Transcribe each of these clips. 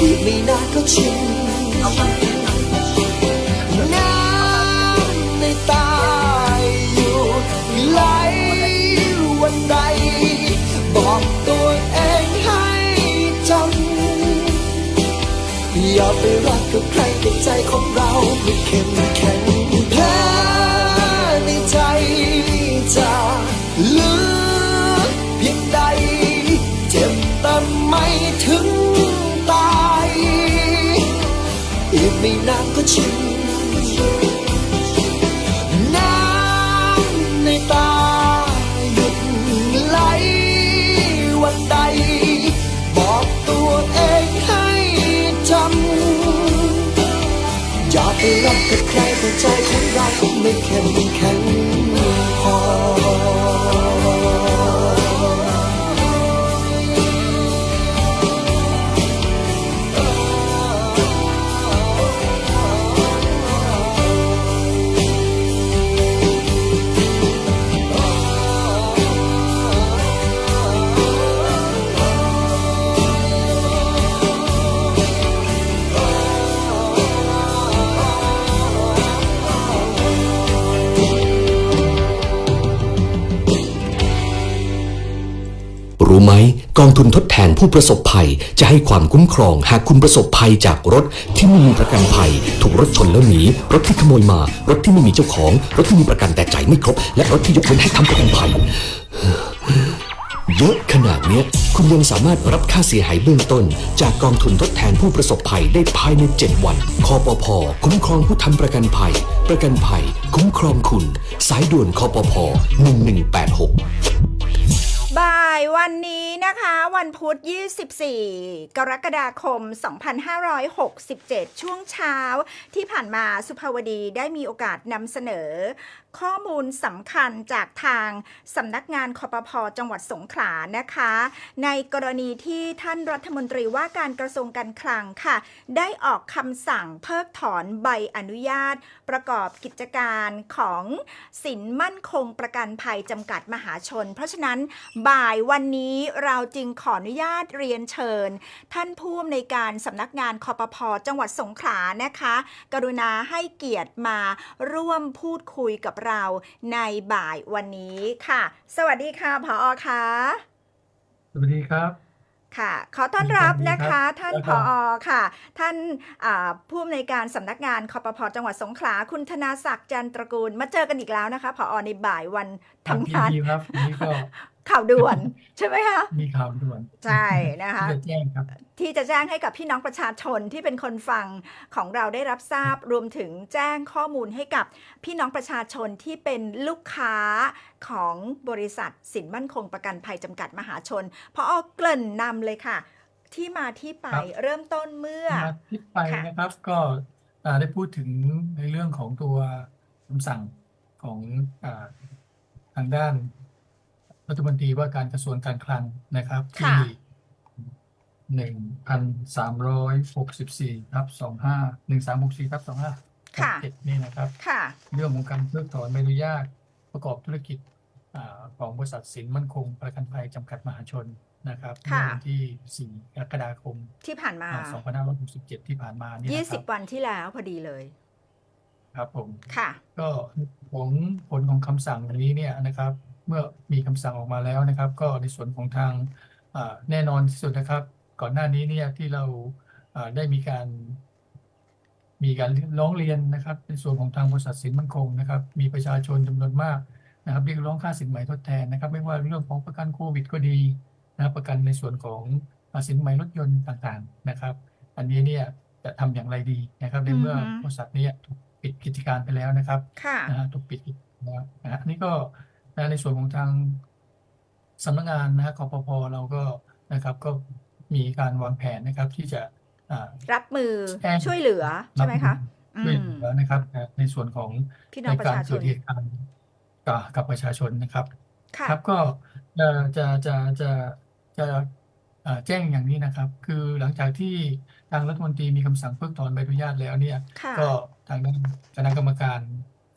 อีกไม่นานก็ชินน้ำในตาอยู่ไหลวันใด บอกตัวเองให้จำอย่าไปรักกับใครแต่ใจของเราไม่เข้มแข็ง ใจแต่ใจของเราไม่เข้มแข็ง กองทุนทดแทนผู้ประสบภัยจะให้ความคุ้มครองหากคุณประสบภัยจากรถที่ไม่มีประกันภัย ถูกรถชนแล้วหนีรถที่ขโมยมา รถที่ไม่มีเจ้าของ รถที่มีประกันแต่จ่ายไม่ครบ และรถที่ยกเว้นให้ทำประกันภัย เยอะขนาดนี้คุณยังสามารถรับค่าเสียหายเบื้องต้น จากกองทุนทดแทนผู้ประสบภัยได้ภายใน 7 วัน คอปพคุ้มครองผู้ทำประกันภัย ประกันภัย คุ้มครองคุณ สายด่วนคอปพ1186 บ่ายวันนี้นะคะ วันพุธ 24 กรกฎาคม 2567 ช่วงเช้าที่ผ่านมาสุภาวดีได้มีโอกาสนำเสนอข้อมูลสำคัญจากทางสำนักงานคอปพอจังหวัดสงขลานะคะ ในกรณีที่ท่านรัฐมนตรีว่าการกระทรวงการคลังค่ะ ได้ออกคำสั่งเพิกถอนใบอนุญาต ประกอบกิจการของสินมั่นคงประกันภัยจำกัดมหาชน เพราะฉะนั้นบ่ายวันนี้เราจึงขออนุญาตเรียนเชิญ ท่านผู้อำนวยการสำนักงานคอปพอจังหวัดสงขลานะคะ กรุณาให้เกียรติมาร่วมพูดคุยกับเราในบ่ายวันนี้ค่ะ สวัสดีค่ะผอค่ะ สวัสดีครับค่ะ ขอต้อนรับนะคะสวัสดีครับท่านแล้วผก็อค่ะ ท่านอ่าผู้อำนวยการสำนักงานคอปพจังหวัดสงขลาคุณธนาศักดิ์จันตระกูล มาเจอกันอีกแล้วนะคะผอในบ่ายวันทำงานยิดีครับวันนี้ก็ ข่าวด่วน ใช่ไหมคะ มีข่าวด่วนใช่นะคะที่จะแจ้งครับ ที่จะแจ้งให้กับพี่น้องประชาชนที่เป็นคนฟังของเราได้รับทราบรวมถึงแจ้งข้อมูลให้กับพี่น้องประชาชนที่เป็นลูกค้าของบริษัทสินมั่นคงประกันภัยจำกัดมหาชนพออเกริ่นนำเลยค่ะ ที่มาที่ไปครับ เริ่มต้นเมื่อ มาที่ไปค่ะ นะครับก็อ่าได้พูดถึงในเรื่องของตัวคำสั่งของอาทางด้าน รัฐมนตรีว่าการกระทรวงการคลังนะครับค่ะที่หนึ่งพันสามร้อยหกสิบสี่ทับสองห้าหนึ่งสามหกสี่ทับสองห้าค่ะเจ็ดนี่นะครับค่ะเรื่องของการเพิกถอนใบอนุญาตประกอบธุรกิจอาของบริษัทสินมั่นคง ประกันภัยจำกัดมหาชนนะครับเมื่อค่ะวันที่ 4 กรกฎาคม ที่ผ่านมาอ่า2567 ที่ผ่านมานี่นะครับ20 วันที่แล้วพอดีเลย ครับผม ค่ะ ก็ผลผลของคำสั่งนี้เนี่ยนะครับ เมื่อมีคำสั่งออกมาแล้วนะครับ ก็ในส่วนของทางอ่าแน่นอนที่สุดนะครับ ก่อนหน้านี้เนี่ยที่เราอ่าได้มีการ มีการร้องเรียนนะครับ ในส่วนของทางบริษัทสินมั่นคงนะครับ มีประชาชนจำนวนมากนะครับเรียกร้องค่าสินไหมทดแทนนะครับ ไม่ว่าเรื่องของประกันโควิดก็ดีนะครับประกันในส่วนของอ่าสินไหมรถยนต์ต่างๆนะครับ อันนี้เนี่ยจะทำอย่างไรดีนะครับ ในเมื่ออือฮึบริษัทเนี้ถูกปิดกิจการไปแล้วนะครับค่ะนะฮะถูกปิดแล้วนะฮะอันนี้ก็ นะในส่วนของทางสำนักงานนะฮะคอปพเราก็นะครับก็มีการวางแผนนะครับที่จะอ่ารับมือแจ้งช่วยเหลือใช่ไหมคะช่วยอืเหมลือนะครับนะในส่วนของพี่น้อในงประการชาชเกินดเหตุการณ์กับกับประชาชนนะครับค่ะครับก็จะจะจะจะจะเอ่อแจ้งอย่างนี้นะครับ คือหลังจากที่ทางรัฐมนตรีมีคำสั่งเพิกถอนใบอนุญาตแล้วเนี่ยค่ะก็ทางด้านคณะกรรมการ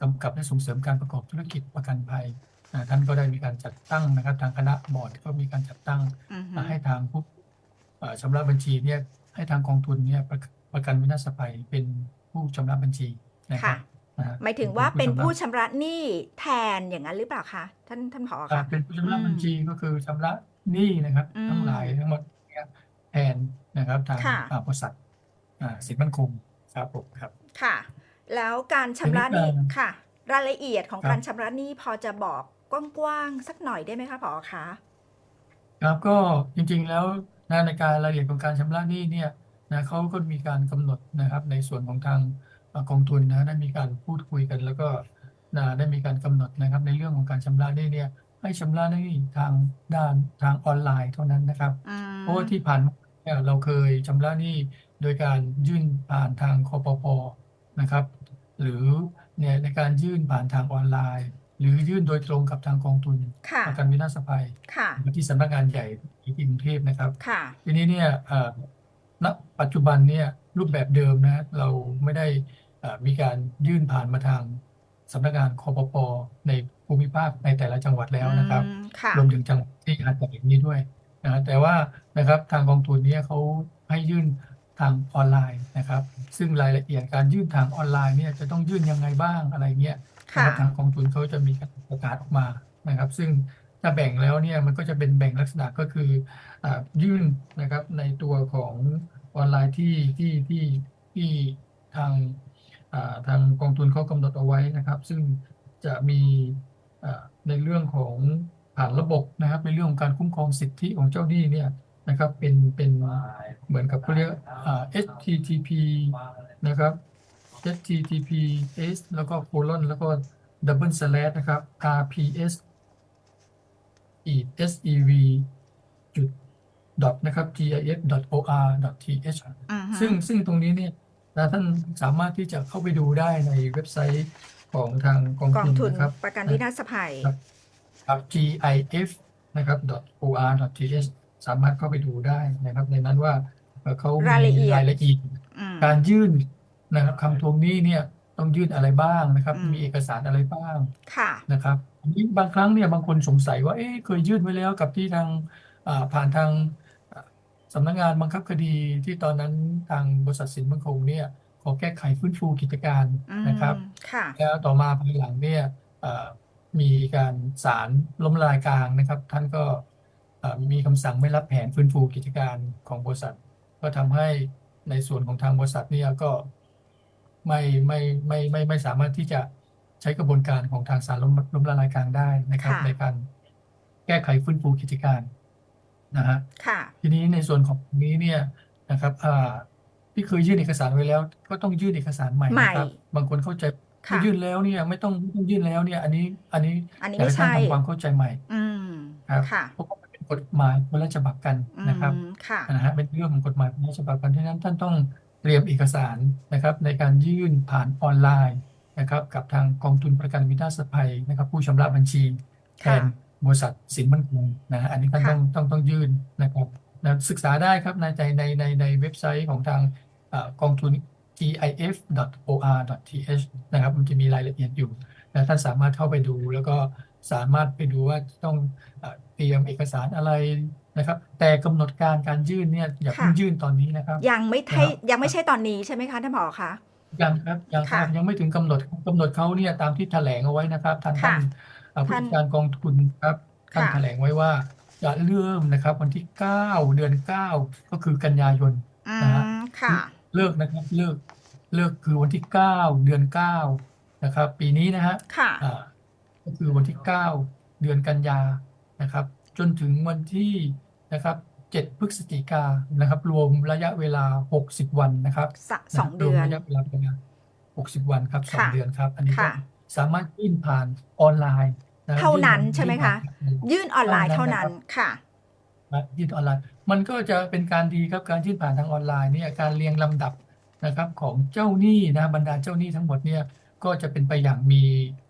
กำกับและส่งเสริมการประกอบธุรกิจประกันภัยอ่า ท่านก็ได้มีการจัดตั้งนะครับ ทางคณะบอร์ดก็มีการจัดตั้งอือฮึให้ทางผู้อ่าชำระบัญชีเนี่ยให้ทางกองทุนเนี่ยประประกันวินาศภัยเป็นผู้ชำระบัญชีนะครัค่ะบนะฮะหมายถึงว่าเป็นผู้ชำระชำระหนี้แทนอย่างนั้นหรือเปล่าคะท่านท่านผออ่าคะเป็นผู้ชำระอืมบัญชีก็คือชำระหนี้นะครับอืมทั้งหลายทั้งหมดเนี่ยแทนนะครับทางค่ะอ่าบริษัทอ่าสินมั่นคงครับผมครับค่ะ แล้วการชำระหนี้ทีนี้การค่ะ รายละเอียดของครับการชำระหนี้พอจะบอก กว้างๆสักหน่อยได้ไหมคะผอคะ ครับก็จริงๆแล้วนะในการรายละเอียดของการชำระหนี้เนี่ยนะเขาก็มีการกำหนดนะครับ ในส่วนของทางเอ่อกองทุนนะได้มีการพูดคุยกัน แล้วก็นะได้มีการกำหนดนะครับ ในเรื่องของการชำระหนี้เนี่ยให้ชำระหนี้ทางด้านทางออนไลน์เท่านั้นนะครับ อืมเพราะว่าที่ผ่านมาเนี่ยเราเคยชำระหนี้โดยการยื่นผ่านทางคปปนะครับ หรือเนี่ยในการยื่นผ่านทางออนไลน์ หรือยื่นโดยตรงกับทางกองทุนค่ะประกันวินาศภัยค่ะที่สำนักงานใหญ่ที่กรุงเทพนะครับค่ะทีนี้เนี่ยเอ่อณปัจจุบันเนี่ยรูปแบบเดิมนะเราไม่ได้เอ่อมีการยื่นผ่านมาทางสำนักงานคปปในภูมิภาคในแต่ละจังหวัดแล้วนะครับอืมค่ะรวมถึงจังหวัดที่อาจจะแบบนี้ด้วยนะแต่ว่านะครับทางกองทุนเนี่ยเขาให้ยื่นทางออนไลน์นะครับ ซึ่งรายละเอียดการยื่นทางออนไลน์เนี่ยจะต้องยื่นยังไงบ้างอะไรเงี้ยค่ะ นะครับทางกองทุนเขาจะมีการประกาศออกมานะครับ ซึ่งถ้าแบ่งแล้วเนี่ยมันก็จะเป็นแบ่งลักษณะก็คืออยื่นนะครับในตัวของออนไลน์ที่ที่ที่ที่ทางทางกองทุนเขากำหนดเอาไว้นะครับ ซึ่งจะมีในเรื่องของผ่านระบบนะครับในเรื่องของการคุ้มครองสิทธิของเจ้าหนี้เนี่ยนะครับเป็นเป็นเหมือนกับเขาเรียก HTTP นะครับ https แล้วก็ colon แล้วก็ double slash นะครับ rps e sev จุด dot นะครับ gif dot or dot th อือฮึซึ่งซึ่งตรงนี้เนี่ยนะท่านสามารถที่จะเข้าไปดูได้ในเว็บไซต์ของทางกองกองทุนทุนนะครับประกันวินาศภัยครับครับ gif นะครับ or th สามารถเข้าไปดูได้นะครับในนั้นว่าเอ่อเขามีรายละเอียดรายละเอียดอืมการยื่น นะครับคำทวงหนี้เนี่ยต้องยื่นอะไรบ้างนะครับ อืม มีเอกสารอะไรบ้างค่ะ นะครับอันนี้บางครั้งเนี่ยบางคนสงสัยว่าเอ๊ะเคยยื่นไว้แล้วกับที่ทางอ่าผ่านทางอ่าสำนักงานบังคับคดีที่ตอนนั้นทางบริษัทสินมั่นคงเนี่ยขอแก้ไขฟื้นฟูกิจการอืมนะครับ ค่ะ แล้วต่อมาภายหลังเนี่ยเอ่อมีการศาลล้มละลายกลางนะครับ ท่านก็เอ่อมีคำสั่งไม่รับแผนฟื้นฟูกิจการของบริษัท ก็ทำให้ในส่วนของทางบริษัทเนี่ยก็ ไม่ไม่ไม่ไม่ไม่ไม่สามารถที่จะใช้กระบวนการของทางศาลล้มล้มละลายกลางได้นะครับค่ะในการแก้ไขฟื้นฟูกิจการนะฮะค่ะทีนี้ในส่วนของนี้เนี่ยนะครับอ่าที่เคยยื่นเอกสารไว้แล้ว ก็ต้องยื่นเอกสารใหม่นะครับใหม่บางคนเข้าใจค่ะยื่นแล้วเนี่ยไม่ต้องไม่ต้องยื่นแล้วเนี่ย อันนี้ อันนี้อันนี้อยากไม่ให้ท่านใช่ทำความเข้าใจใหม่อืมครับค่ะเพราะว่ามันเป็นกฎหมายคนละฉบับกันอืนะครับมค่ะนะฮะเป็นเรื่องของกฎหมายคนละฉบับกันที่นั้นท่านต้อง เตรียมเอกสารนะครับในการยื่นผ่านออนไลน์นะครับกับทางกองทุนประกันวินาศภัยนะครับ ผู้ชำระบัญชีแทค่ะนบริษัทสินมั่นคงนะฮะอันนี้ท่านค่ะต้องต้องต้องยื่นนะครับนะศึกษาได้ครับในในในในในเว็บไซต์ของทางเอ่อกองทุน gif.or.th นะครับมันจะมีรายละเอียดอยู่นะท่านสามารถเข้าไปดูแล้วก็สามารถไปดูว่าต้องเอ่อเตรียมเอกสารอะไร นะครับ แต่กำหนดการการยื่นเนี่ยอย่าเพิ่งค่ะยื่นตอนนี้นะครับ ยังไม่นะใช่ครับยังไม่ใช่ตอนนี้ใช่ไหมคะท่านผอคะยังครับยังคค่ะรับยังไม่ถึงกำหนดกำหนดเขาเนี่ยตามที่แถลงเอาไว้นะครับท่านค่ะท่านเอ่อผู้ท่านจัดการกองทุนครับท่านค่ะแถลงไว้ว่าจะเริ่มนะครับ วันที่ 9 เดือน 9 ก็คือกันยายนอืนะฮะมค่ะเลิกนะครับเลิกเลิกคือวันที่ 9 เดือน 9 นะครับ ปีนี้นะฮะค่ะอ่าก็คือวันที่ 9 เดือนกันยานะครับ จนถึงวันที่นะครับ7พฤศจิกายนนะครับ รวมระยะเวลา 60 วันนะครับสะสองนะเดือนรวมระยะเวลาประมาณ60 วันครับสองค่ะเดือนครับ อันนี้ก็ค่ะสามารถยื่นผ่านออนไลน์ะเท่านั้นยื่ใช่ไหมยื่คะผ่านยื่นออนไลน์เท่าเท่านั้นั้นนนะครับค่ะนะยื่นออนไลน์ มันก็จะเป็นการดีครับการยื่นผ่านทางออนไลน์เนี่ยการเรียงลำดับนะครับของเจ้าหนี้นะบรรดาเจ้าหนี้ทั้งหมดเนี่ยก็จะเป็นไปอย่างมี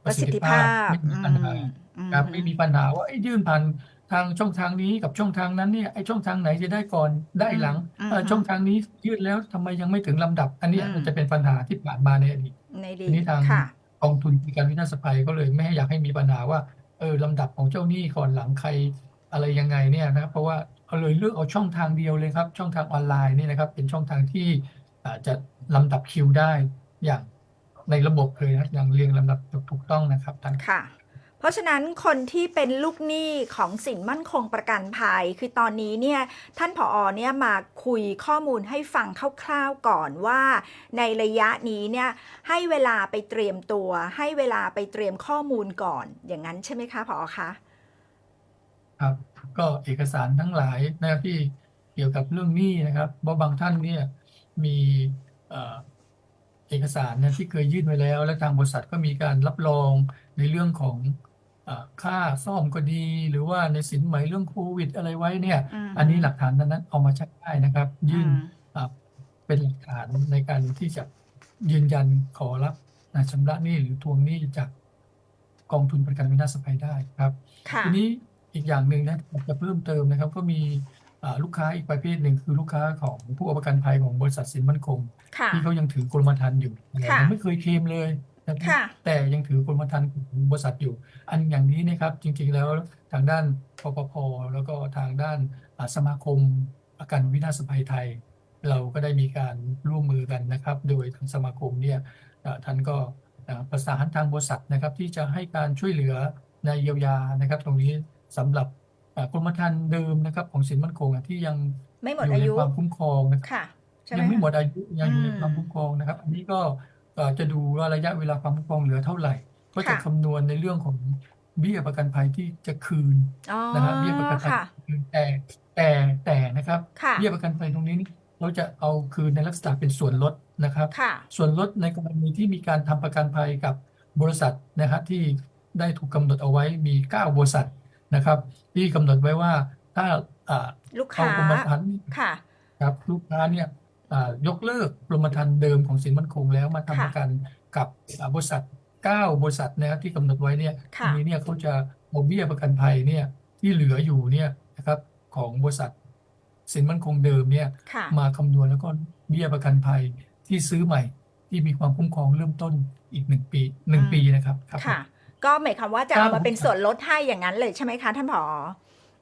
ปประระสิสิททธิธิภาภาพพไม่มีอืปัญหามอืครับมไม่มีปัญหาว่าเอ้ยยื่นผ่าน ทางช่องทางนี้กับช่องทางนั้นเนี่ยไอ้ช่องทางไหนจะได้ก่อนได้หลังอืมเอ่อช่องทางนี้ยื่นแล้วทำไมยังไม่ถึงลำดับ อันเนี้ยอืม มันจะเป็นปัญหาที่ผ่านมาในอดีต ในดีทีนี้ทาง ค่ะ กองทุนประกันวินาศภัยก็เลยไม่ให้อยากให้มีปัญหาว่าเออลำดับของเจ้าหนี้ก่อนหลังใครอะไรยังไงเนี่ยนะครับเพราะว่าเอาเลยเลือกเอาช่องทางเดียวเลยครับ ช่องทางออนไลน์นี่นะครับ เป็นช่องทางที่อ่าจะลำดับคิวได้อย่างในระบบเลยนะอย่างเรียงลำดับถูกต้องนะครับท่านค่ะ เพราะฉะนั้นคนที่เป็นลูกหนี้ของสินมั่นคงประกันภัย คือตอนนี้เนี่ยท่านผอเนี่ยมาคุยข้อมูลให้ฟังคร่าวๆก่อนว่า ในระยะนี้เนี่ยให้เวลาไปเตรียมตัว ให้เวลาไปเตรียมข้อมูลก่อน อย่างนั้นใช่ไหมคะผอคะครับก็เอกสารทั้งหลายนะครับที่เกี่ยวกับเรื่องหนี้นะครับเพราะบางท่านเนี่ยมีเอกสารนี่ยที่เคยยื่นไว้แล้ว และทางบริษัทก็มีการรับรองในเรื่องของ ค่าซ่อมก็ดี หรือว่าในสินไหมเรื่องโควิดอะไรไว้เนี่ย อืมอันนี้หลักฐานนั้นเอามาใช้ได้นะครับยื่นอืมอ่าเป็นหลักฐานในการที่จะยืนยันขอรับนะชำระหนี้หรือทวงหนี้จากกองทุนประกันวินาศภัยได้ครับ ค่ะ ทีนี้อีกอย่างหนึ่งนะอยากจะเพิ่มเติมนะครับ ก็มีอ่าลูกค้าอีกประเภทหนึ่งคือลูกค้าของผู้เอาประกันภัยของบริษัทสินมั่นคง ค่ะ ที่เขายังถือกรมธรรม์อยู่แต่ค่ะ ยังไม่เคยเคลมเลยนะครับค่ะ แต่ยังถือกรมธรรม์ของบริษัทอยู่ อันอย่างนี้นะครับจริงๆแล้วทางด้านปปพแล้วก็ทางด้านอ่าสมาคมประกันวินาศภัยไทย เราก็ได้มีการร่วมมือกันนะครับ โดยทางสมาคมเนี่ยเอ่อท่านก็เอ่อประสานทางบริษัทนะครับที่จะให้การช่วยเหลือในเยียวยานะครับ ตรงนี้สำหรับเอ่อกรมธรรม์เดิมนะครับ ของสินมั่นคงอะที่ยังไม่หมอดยู่อาในยุความคุ้มครองนะครับค่ะใช่ไหมยังไม่คะหมดอายุยังอยู่ในอืมความคุ้มครองนะครับ อันนี้ก็เอ่อ จะดูว่าระยะเวลาความคุ้มครองเหลือเท่าไหร่ ก็จะค่ะ คำนวณในเรื่องของเบี้ยประกันภัยที่จะคืนอ๋อ นะครับเบี้ยประกันภัยค่ะ คืนแต่แต่แต่นะครับค่ะ เบี้ยประกันภัยตรงนี้นี่เราจะเอาคืนในลักษณะเป็นส่วนลดนะครับ ค่ะ ส่วนลดในกรณีที่มีการทำประกันภัยกับบริษัทนะครับที่ได้ถูกกำหนดเอาไว้มี 9 บริษัทนะครับ ที่กำหนดไว้ว่าถ้าอ่าลูกเอาค้า กรมธรรม์ ค่ะ ครับลูกค้าเนี่ยอ่า ยกเลิกกรมธรรม์เดิมของสินมั่นคงแล้วมาทำค่ะประกันกับอ่าบริษัท 9 บริษัทนะครับที่กำหนดไว้เนี่ยค่ะทีนี้เนี่ยเขาจะเอาเบี้ยประกันภัยเนี่ยที่เหลืออยู่เนี่ยนะครับของบริษัทสินมั่นคงเดิมเนี่ยค่ะมาคำนวณแล้วก็เบี้ยประกันภัยที่ซื้อใหม่ที่มีความคุ้มครองเริ่มต้นอีกหนึ่งปีหนึ่งอืมปีนะครับครับค่ะ ก็หมายความว่าจะครัเอาบมาเป็นส่วนลดให้อย่างนั้นเลยใช่ไหมคะท่านผอ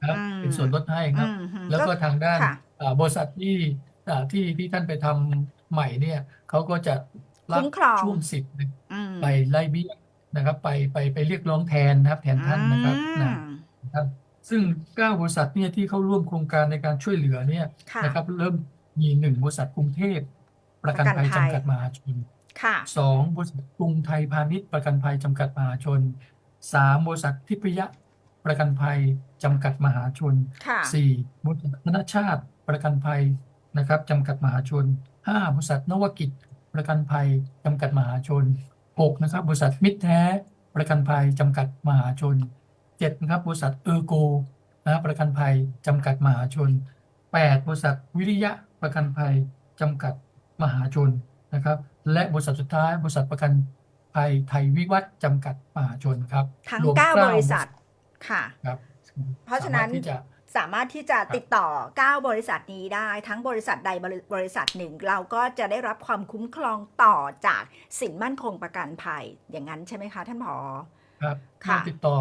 ครับอืมเป็นส่วนลดให้ครับอืมฮึแล้วก็ทางด้านค่ะอ่าบริษัทที่ อ่าที่ที่ท่านไปทำใหม่เนี่ยเขาก็จะรับคุ้มครองช่วงสิทธิ์อืมไปไล่เบี้ยนะครับ ไปไปไปเรียกร้องแทนนะครับ แทนท่านนะครับอืนะมครับซึ่งเก้าบริษัทเนี่ยที่เข้าร่วมโครงการในการช่วยเหลือเนี่ยค่ะ นะครับเริ่มมีหนึ่งบริษัทกรุงเทพ ประกันภัยประกันภัย จำกัดมหาชน ค่ะสองบริษัทกรุงไทยพาณิชย์ประกันภัยจำกัดมหาชนสามบริษัททิพยะประกันภัยจำกัดมหาชน ค่ะสี่บริษัทธนชาติประกันภัย นะครับจำกัดมหาชนห้าบริษัทนวกิจ ประกันภัยจำกัดมหาชนหกนะครับ บริษัทมิตรแท้ ประกันภัยจำกัดมหาชนเจ็ดนะครับ บริษัทเออร์โกนะครับประกันภัยจำกัดมหาชนแปดบริษัทวิริยะประกันภัยจำกัดมหาชนนะครับ และบริษัทสุดท้ายบริษัทประกันภัยไทยวิวัฒน์จำกัดมหาชนครับ ทั้งรวมเก้าเก้าบริษัทค่ะครับเพราะฉะนั้นสมถที่จะ สามารถที่จะติดต่อ 9 บริษัทนี้ได้ ทั้งบริษัทใดบริบริษัทหนึ่ง เราก็จะได้รับความคุ้มครองต่อจากสินมั่นคงประกันภัย อย่างนั้นใช่ไหมคะ ท่านผอครับค่ะมาติดต่อ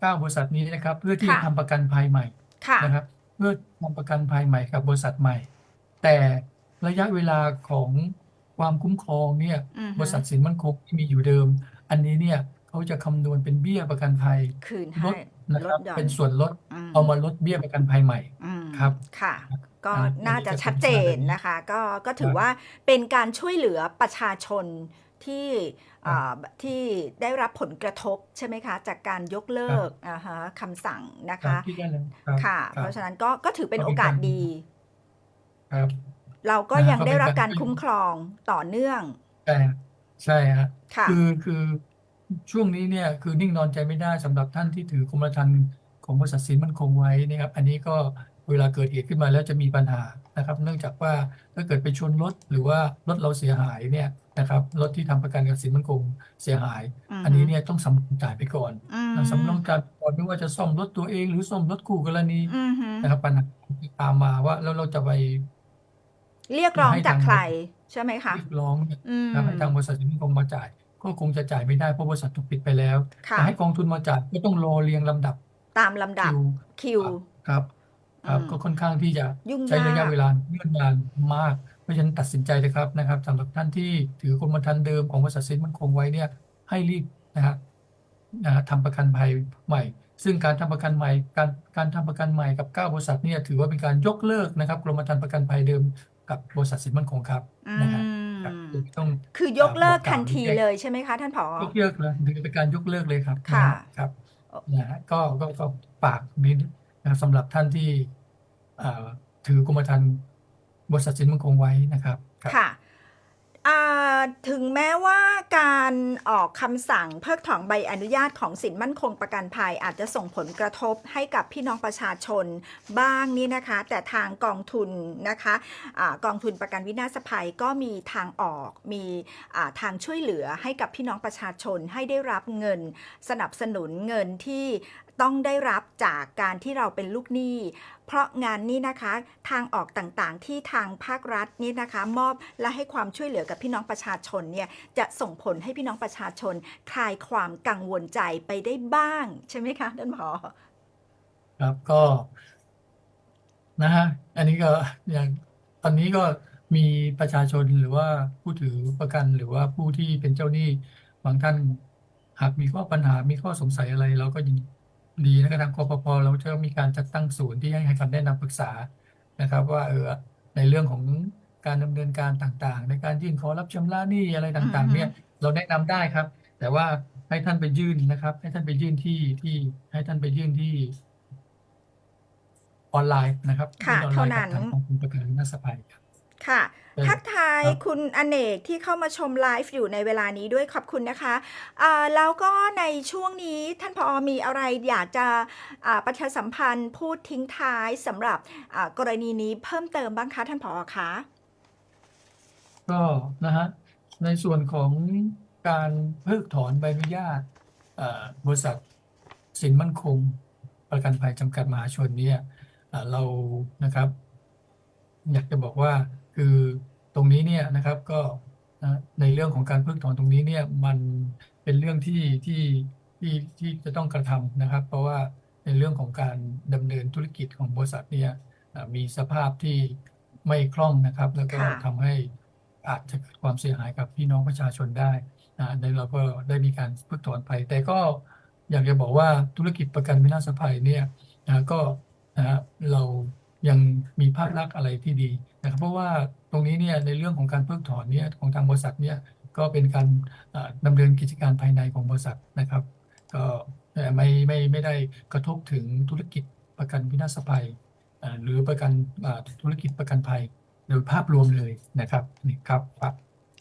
เก้าบริษัทนี้นะครับ เพื่อที่จะค่ะทำประกันภัยใหม่ค่ะนะครับ เพื่อทำประกันภัยใหม่กับบริษัทใหม่ แต่ระยะเวลาของความคุ้มครองเนี่ยอือฮึบริษัทสินมั่นคงที่มีอยู่เดิม อันนี้เนี่ย เขาจะคำนวณเป็นเบี้ยประกันภัยคืนลให้ดนะครับลดหย่อนเป็นส่วนลดมเอามาลดเบี้ยประกันภัยใหม่อืมครับค่ะ ก็อ่าน่าจะอันนี้จะชัดเจนเป็นนะคะ ก็ก็ถืคอรับว่าเป็นการช่วยเหลือประชาชนที่อ่าที่ได้รับผลกระทบใช่ไหมคะ จากการยกเลิกอ่าฮะคำสั่งนะครัคะ บที่ได้เลยครับค่ะ คเพรับราะฉะนั้นก็ก็ถือเป็นก็โอเป็นกาสการดี ครับเราก็นะยังก็ได้เป็นรับการการช่วย คุ้มครองต่อเนื่อง ใช่ใช่ฮะค่ะ คือคือ ช่วงนี้เนี่ยคือนิ่งนอนใจไม่ได้สำหรับท่านที่ถือกรมธรรม์ของบริษัทสินมั่นคงไว้นะครับ อันนี้ก็เวลาเกิดเหตุขึ้นมาแล้วจะมีปัญหานะครับ เนื่องจากว่าถ้าเกิดไปชนรถหรือว่ารถเราเสียหายเนี่ยนะครับรถที่ทำประกันกับสินมั่นคงเสียหายอือฮึอันนี้เนี่ยต้องสำรองจ่ายไปก่อนอืมสำรองจ่ายไปก่อนไม่ว่าจะซ่อมรถตัวเอง หรือซ่อมรถคู่กรณีอือฮึนะครับปัญหาที่ตามมาว่าแล้วเราจะไปเรียกร้องให้จากทางใครใช่ไหมคะเรียกร้องเนี่ยอืมนะครับให้ทางบริษัทสินมั่นคงมาจ่าย ก็คงจะจ่ายไม่ได้ เพราะบริษัทถูกปิดไปแล้วค่ะแต่ให้กองทุนมาจ่ายก็ต้องรอเรียงลำดับตามลำดับคิวคิวครับ ครับอืมก็ค่อนข้างที่จะยุ่งใช้ระยายะกเวลาเนิ่นนานมาก เพราะฉะนั้นตัดสินใจเลยครับนะครับสำหรับท่านที่ถือกรมธรรม์เดิมของบริษัทสินมั่นคงไว้เนี่ย ให้รีบนะฮะนะฮะทำประกันภัยใหม่ ซึ่งการทำประกันใหม่ การการทำประกันใหม่กับเก้าบริษัทเนี่ยถือว่าเป็นการยกเลิกนะครับกรมธรรม์ประกันภัยเดิมกับบริษัทสินมั่นคงครับอืนะฮะม ครับ ต้องคือยกเลิกบอกกล่าวทันทีแจ้งเลยใช่ไหมคะท่านผอ ยกเลิกเลยถือเป็นการยกเลิกเลยครับค่ะ นะฮะครับนะฮะก็ก็ก็ฝากนิดนะครับสำหรับท่านที่อ่าถือกรมธรรม์บริษัทสินมั่นคงไว้นะครับครับ ค่ะอ่า ถึงแม้ว่าการออกคำสั่งเพิกถอนใบอนุญาตของสินมั่นคงประกันภัย อาจจะส่งผลกระทบให้กับพี่น้องประชาชนบ้างนี่นะคะ แต่ทางกองทุนนะคะอกองทุนประกันวินาศภัยก็มีทางออกมีอ่าทางช่วยเหลือให้กับพี่น้องประชาชนให้ได้รับเงิน สนับสนุนเงินที่ ต้องได้รับจากการที่เราเป็นลูกหนี้ เพราะงานนี้นะคะทางออกต่างๆ ที่ทางภาครัฐนี่นะคะ มอบและให้ความช่วยเหลือกับพี่น้องประชาชนเนี่ยจะส่งผลให้พี่น้องประชาชนคลายความกังวลใจไปได้บ้าง ใช่ไหมคะท่านผอครับก็นะฮะอันนี้ก็อย่างตอนนี้ก็มีประชาชนหรือว่าผู้ถือประกันหรือว่าผู้ที่เป็นเจ้าหนี้บางท่านหากมีข้อปัญหามีข้อสงสัยอะไรเราก็ยิน ดีนะครับทางกปปเราจะมีการจัดตั้งศูนย์ที่ให้ให้คำแนะนำปรึกษานะครับ ว่าเออในเรื่องของการดำเนินการต่างๆ ในการยื่นขอรับชำระหนี้อะไรต่างๆ เนี่ยเราแนะนำได้ครับ แต่ว่าให้ท่านไปยื่นนะครับ ให้ท่านไปยื่นที่ที่ให้ท่านไปยื่นที่ออนไลน์นะครับค่ะยื่นออนไลน์เท่านั้กับนทางกองทุนประกันวินาศภัยครับ ค่ะเออทักทายครับคุณอเนกที่เข้ามาชมไลฟ์อยู่ในเวลานี้ด้วยขอบคุณนะคะอ่าแล้วก็ในช่วงนี้ท่านพอมีอะไรอยากจะอ่าประชาสัมพันธ์พูดทิ้งท้ายสำหรับอ่ากรณีนี้เพิ่มเติมบ้างคะท่านผอคะก็นะฮะในส่วนของการเพิกถอนใบอนุญาตเอ่อบริษัทสินมั่นคง ประกันภัยจำกัดมหาชนเนี่ยเอ่อเรานะครับ อยากจะบอกว่า คือตรงนี้เนี่ยนะครับก็นะในเรื่องของการเพิกถอนตรงนี้เนี่ยมันเป็นเรื่องที่ที่ที่ที่จะต้องกระทำนะครับ เพราะว่าในเรื่องของการดำเนินธุรกิจของบริษัทเนี่ยเอ่อมีสภาพที่ไม่คล่องนะครับ แล้วก็ค่ะทำให้อาจจะเกิดความเสียหายกับพี่น้องประชาชนได้นะในเราก็ได้มีการเพิกถอนไป แต่ก็อยากจะบอกว่าธุรกิจประกันวินาศภัยเนี่ยนะก็นะฮะเรายังมีภาพลักษณ์อะไรที่ดี นะครับเพราะว่าตรงนี้เนี่ยในเรื่องของการเพิกถอนเนี่ยของทางบริษัทเนี่ยก็เป็นการดำดำเนินกิจการภายในของบริษัทนะครับ ก็ไม่ไม่ไม่ได้กระทบถึงธุรกิจประกันวินาศภัย หรือประกันธุรกิจประกันภัยโดยภาพรวมเลยนะครับนี่ครับครับ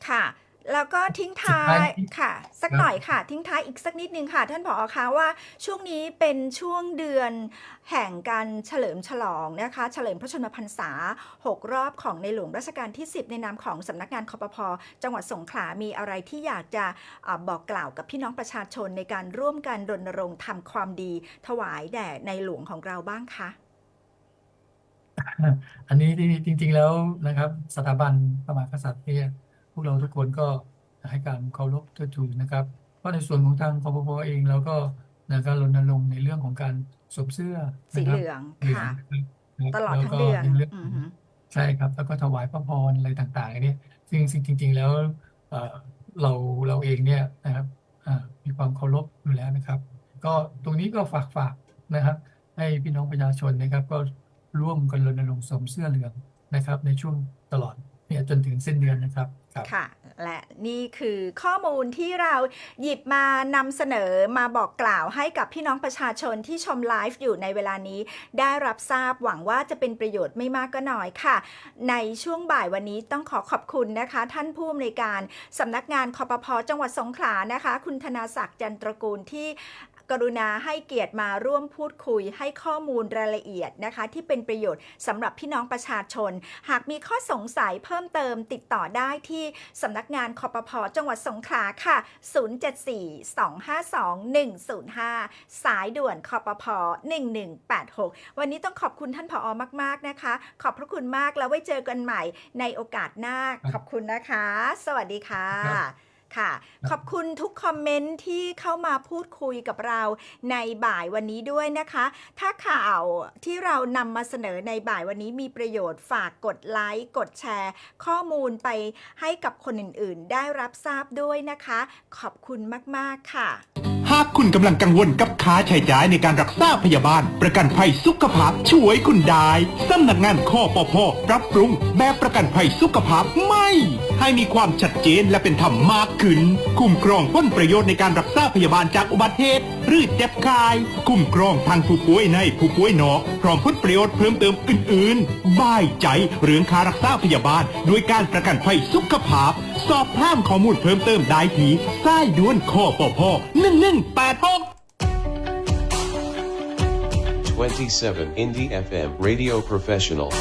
ค่ะ แล้วก็ทิ้งสุดท้าท้ายยค่ะ สักครับหน่อยค่ะ ทิ้งท้ายอีกสักนิดนึงค่ะ ท่านผอคะว่าช่วงนี้เป็นช่วงเดือนแห่งการเฉลิมฉลองนะคะ เฉลิมพระชนมพรรษา 6 รอบของในหลวงรัชกาลที่ 10 ในนามของสำนักงานคอปพจังหวัดสงขลามีอะไรที่อยากจะอาบอกกล่าวกับพี่น้องประชาชนในการร่วมกันรณรงค์ทำความดี ถวายแด่ในหลวงของเราบ้างคะอันนี้ที่จริง ๆ แล้วนะครับ สถาบันพระมหากษัตริย์เนี่ย พวกเราทุกคนก็ให้การเคารพเทิดทูนนะครับเพราะในส่วนของทางคปพเองเราก็นะครับรณรงค์ในเรื่องของการสวมเสื้อสีนะครับเหลืองเหลืองค่ะนะครับตลอดแล้วทั้งก็เดือนในเรื่องอืขอองฮึใช่ครับ แล้วก็ถวายพระพรอะไรต่างๆเนี่ยซึ่งซึ่งจริง ๆ แล้วเอ่อเราเราเองเนี่ยนะครับอ่ามีความเคารพอยู่แล้วนะครับ ก็ตรงนี้ก็ฝากฝากนะครับ ให้พี่น้องประชาชนนะครับ ก็ร่วมกันรณรงค์สวมเสื้อเหลืองนะครับ ในช่วงตลอด เนี่ยจนถึงสิ้นเดือนนะครับค่ะ และนี่คือข้อมูลที่เราหยิบมานำเสนอมาบอกกล่าวให้กับพี่น้องประชาชนที่ชมไลฟ์อยู่ในเวลานี้ ได้รับทราบหวังว่าจะเป็นประโยชน์ไม่มากก็น้อยค่ะ ในช่วงบ่ายวันนี้ต้องขอขอบคุณนะคะ ท่านผู้อำนวยการสำนักงานคอปพจังหวัดสงขลานะคะ คุณธนาศักดิ์จันตรกูลที่ กรุณาให้เกียรติมาร่วมพูดคุยให้ข้อมูลรายละเอียดนะคะ ที่เป็นประโยชน์สำหรับพี่น้องประชาชน หากมีข้อสงสัยเพิ่มเติมติดต่อได้ที่สำนักงานคอปพจังหวัดสงขลาค่ะ 074-252-105 สายด่วนคอปพ1186 วันนี้ต้องขอบคุณท่านผอมาก ๆนะคะ ขอบพระคุณมากแล้วไว้เจอกันใหม่ในโอกาสหน้าครับขอบคุณนะคะ สวัสดีค่ะ ครับค่ะ ขอบคุณทุกคอมเมนต์ที่เข้ามาพูดคุยกับเราในบ่ายวันนี้ด้วยนะคะ ถ้าข่าวที่เรานำมาเสนอในบ่ายวันนี้มีประโยชน์ฝากกดไลค์กดแชร์ ข้อมูลไปให้กับคนอื่นๆ ได้รับทราบด้วยนะคะ ขอบคุณมากๆค่ะ หากคุณกำลังกังวลกับค่าใช้จ่ายในการรักษาพยาบาล ประกันภัยสุขภาพช่วยคุณได้สำนักงานข้อปพปรับปรุงแบบประกันภัยสุขภาพไม่ ให้มีความชัดเจนและเป็นธรรมมากขึ้น คุ้มครองผลประโยชน์ในการรักษาพยาบาลจากอุบัติเหตุหรือเจ็บกาย คุ้มครองทางผู้ป่วยในผู้ป่วยนอกพร้อมผลประโยชน์เพิ่มเติมอื่นๆบ่ายใจเรื่องค่ารักษาพยาบาลด้วยการประกันภัยสุขภาพ สอบถามข้อมูลเพิ่มเติมได้ที่สายด่วนข้อปพ1186 27 Indie FM Radio Professional.